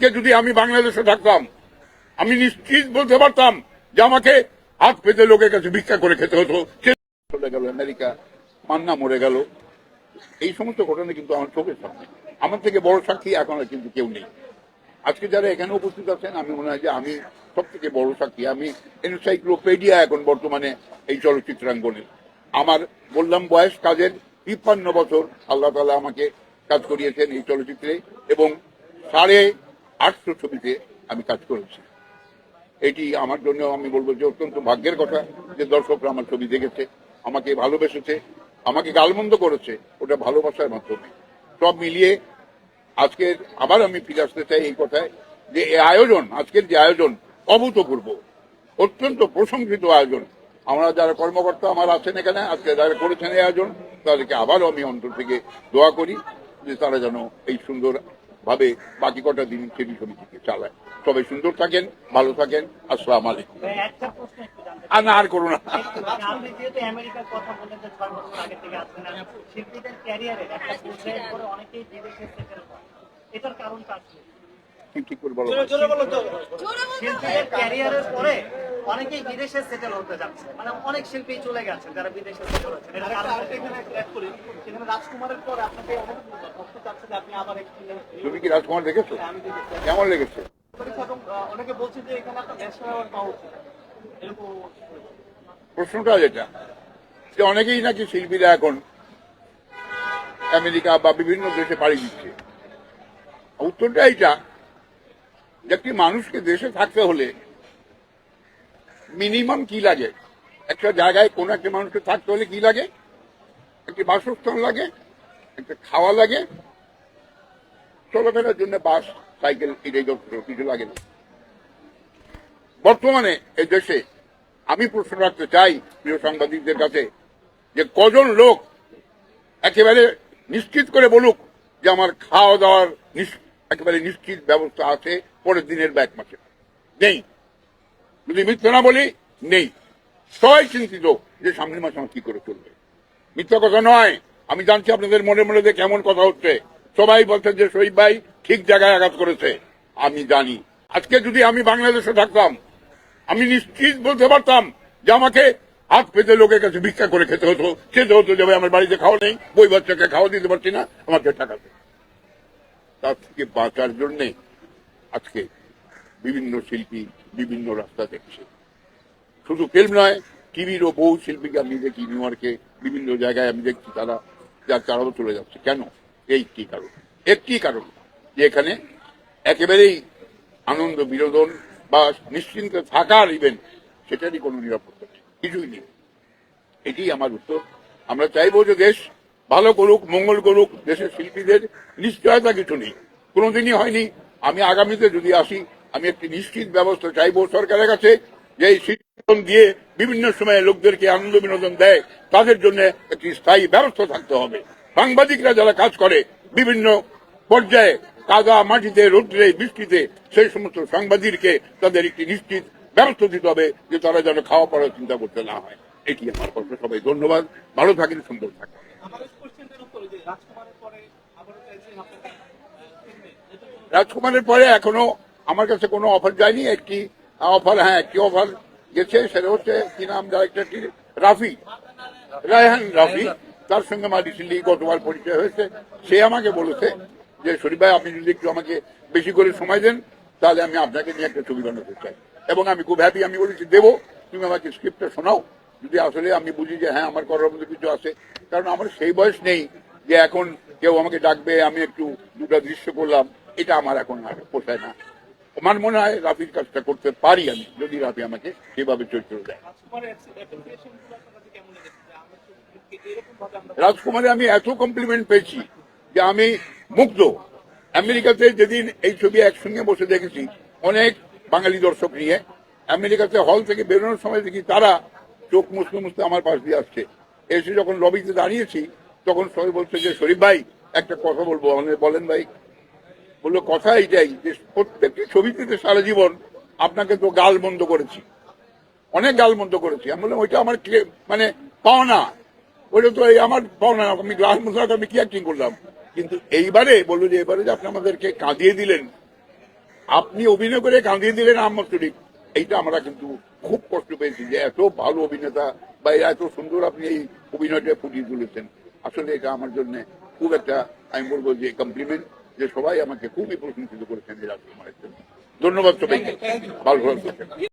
আজকে যদি আমি বাংলাদেশে থাকতাম, আমি নিশ্চিত বলতে পারতাম যে আমাকে হাত পেতে লোকের কাছে ভিক্ষা করে খেতে হতো। চলে গেল আমেরিকা, মান্না মরে গেল। এই সমস্ত ঘটনা কিন্তু আমার চোখের সামনে। আমার থেকে বড় সাক্ষী এখন আর কিন্তু কেউ নেই। আজকে যারা এখানে উপস্থিত আছেন, আমি মনে হয় যে আমি সব থেকে বড় সাক্ষী। আমি এনসাইক্লোপেডিয়া এখন বর্তমানে এই চলচ্চিত্রাঙ্গনের আমার বললাম বয়স কাজের তিপ্পান্ন বছর। আল্লাহ তালা আমাকে কাজ করিয়েছেন এই চলচ্চিত্রে এবং সাড়ে আটশো ছবিতে আমি কাজ করেছি। এটি আমার জন্য আমি বলব যে অত্যন্ত ভাগ্যের কথা যে দর্শকরা আমার ছবি দেখেছে, আমাকে ভালোবেসেছে, আমাকে গালমন্দ করেছে ওটা ভালোবাসার মাধ্যমে। সব মিলিয়ে আজকের আবার আমি ফিরে আসতে চাই এই কথায় যে এই আয়োজন, আজকের যে আয়োজন অভূতপূর্ব, অত্যন্ত প্রশংসিত আয়োজন। আমরা যারা কর্মকর্তা আমার আছেন এখানে, আজকে যারা করেছেন এই আয়োজন, তাদেরকে আবারও আমি অন্তর থেকে দোয়া করি যে তারা যেন এই সুন্দর ভাবে বাকি কটা দিন সেবি সমিতিকে চালায়। সবাই সুন্দর থাকেন ভালো থাকেন আসসালাম আলাইকুম। একটা প্রশ্ন একটু জানতে আর না আর করো না। শিল্পীদের একটা অনেকেই বিদেশে সেটেল হয়। এটার কারণটা কি কি করে বলো ক্যারিয়ারের পরে অনেকেই বিদেশে সেটেল হতে যাচ্ছে। মানে অনেক শিল্পী চলে গেছে যারা বিদেশে সেটেল হচ্ছে? সেখানে রাজকুমারের পর আপনাকে অনেক ভক্ত চাচ্ছে যে আপনি আবার তুমি কি রাজকুমার দেখেছ? কেমন লেগেছে? অনেকে বলছে যে এখানে আপনার ন্যাশনাল অ্যাওয়ার্ড পাওয়া উচিত। প্রশ্নটা যেটা যে অনেকেই নাকি শিল্পীরা এখন আমেরিকা বা বিভিন্ন দেশে পাড়ি দিচ্ছে। উত্তরটা এইটা একটি মানুষকে দেশে থাকতে হলে মিনিমাম কি লাগে? একটা জায়গায় কোনো একটা মানুষকে থাকতে হলে কি লাগে? একটি বাসস্থান লাগে, একটা খাওয়া লাগে, চলাফেরার জন্য বাস, সাইকেল এটাই কিছু লাগে। না বর্তমানে এই দেশে আমি প্রশ্ন রাখতে চাই, প্রিয় সাংবাদিকদের কাছে, যে কজন লোক একেবারে নিশ্চিত করে বলুক যে আমার খাওয়া দাওয়ার একেবারে নিশ্চিত ব্যবস্থা আছে পরের দিনের বা এক মাসে নেই। যদি মিথ্যা না বলি, নেই। সবাই চিন্তিত যে সামনের মাসে আমার কি করে চলবে। মিথ্যা কথা নয়। আমি জানছি আপনাদের মনে মনে যে কেমন কথা হচ্ছে। সবাই বলছেন যে শহীদ ভাই ঠিক জায়গায় আঘাত করেছে। আমি জানি। আজকে যদি আমি বাংলাদেশে থাকতাম, আমি নিশ্চিত বলতে পারতাম যে আমাকে হাত পেতে লোকের কাছে ভিক্ষা করে খেতে হতো। খেতে হতো যে আমার বাড়িতে খাওয়া নেই, বই বাচ্চাকে খাওয়া দিতে পারছি না, আমাকে টাকা তার থেকে বাঁচার জন্যে আজকে বিভিন্ন শিল্পী বিভিন্ন রাস্তা দেখছে। শুধু ফিল্ম নয় টিভিরও বহু শিল্পীকে আমি দেখি নিউ ইয়র্কে বিভিন্ন জায়গায় আমি দেখছি তারা, যার তারাও চলে যাচ্ছে। কেন? এই কি কারণ? একটি কারণ? যে এখানে একেবারেই আনন্দ, বিনোদন বা নিশ্চিন্তে থাকার ইভেন্ট সেটারই কোনো নিরাপত্তা নেই, কিছুই নেই। এটি আমার উত্তর। আমরা চাইব যে দেশ ভালো করুক, মঙ্গল করুক, দেশের শিল্পীদের নিশ্চয়তা কিছু নেই। কোনোদিনই হয়নি আমি আগামীতে যদি আসি, আমি একটি নিশ্চিত ব্যবস্থা চাইব সরকারের কাছে যে এই শিল্পন দিয়ে বিভিন্ন সময়ে লোকদেরকে আনন্দ বিনোদন দেয়, তাদের জন্য একটি স্থায়ী ব্যবস্থা থাকতে হবে। সাংবাদিকরা যারা কাজ করে, বিভিন্ন পর্যায়ে কাদা মাটিতে, রৌদ্রে, বৃষ্টিতে, সেই সমস্ত সাংবাদিককে তাদের একটি নিশ্চিত ব্যবস্থা দিতে হবে যে তারা যেন খাওয়া পড়ার চিন্তা করতে না হয়। এটি আমার কথা সবাই ধন্যবাদ। ভালো থাকেন, সুন্দর থাকেন আমাদের কোশ্চেনটার উত্তর যে রাজকুমারের পরে আবারও চাইছেন আপনাকে ফিল্মে এটা কোনো রাজকুমারের পরে এখনও আমার কাছে কোনো অফার যায়নি। একটি অফার হ্যাঁ একটি অফার গেছে, সেটা হচ্ছে কি নাম ডাইরেক্টরটি রাফি। রায়হান রাফি, তার সঙ্গে আমার রিসেন্টলি গতবার পরিচয় হয়েছে। সে আমাকে বলেছে যে, শরীফ ভাই, আপনি যদি একটু আমাকে বেশি করে সময় দেন, তাহলে আমি আপনাকে নিয়ে একটা ছবি বানাতে চাই। এবং আমি খুব হ্যাপি আমি বলেছি, দেবো, তুমি আমাকে স্ক্রিপ্টটা শোনাও। যদি আসলে আমি বুঝি যে হ্যাঁ আমার করার মধ্যে কিছু আছে। কারণ আমার সেই বয়স নেই যে, এখন কেউ আমাকে ডাকবে, আমি একটু দুটা দৃশ্য করলাম। এটা আমার এখন আর পোষায় না। আমার মনে হয় রাফির কাজটা করতে পারি আমি, যদি রাফি আমাকে সেভাবে চরিত্র দেয়। রাজকুমারে, আমি এত কমপ্লিমেন্ট পেয়েছি যে আমি মুগ্ধ। আমেরিকাতে যেদিন এই ছবি একসঙ্গে বসে দেখেছি, অনেক বাঙালি দর্শক নিয়ে, আমেরিকাতে হল থেকে বেরোনোর সময় দেখি তারা চোখ মুছতে মুছতে আমার পাশ দিয়ে আসছে। এসে যখন লবিতে দাঁড়িয়েছি, তখন সবাই বলছে যে, শরীফ ভাই, একটা কথা বলব। বলেন, ভাই বলল কথা এইটাই যে প্রত্যেকটি ছবিতে সারা জীবন আপনাকে তো গাল বন্ধ করেছি। অনেক গাল বন্ধ করেছি। আমি বললাম, ওইটা আমার মানে পাওনা। ওইটা তো আমার পাওনা। আমি গাল বন্ধ আমি কি অ্যাক্টিং করলাম? কিন্তু এইবারে বলল যে, এবারে যে আপনি আমাদেরকে কাঁদিয়ে দিলেন, আপনি অভিনয় করে কাঁদিয়ে দিলেন আহমদ শরীফ এইটা আমরা কিন্তু খুব কষ্ট পেয়েছি যে এত ভালো অভিনেতা বা এত সুন্দর আপনি এই অভিনয়টা ফুটিয়ে তুলেছেন। আসলে এটা আমার জন্য খুব একটা, আমি বলব যে কমপ্লিমেন্ট যে সবাই আমাকে খুবই প্রশংসিত করেছেন এই রাজকুমারের জন্য। ধন্যবাদ সবাইকে। ভালো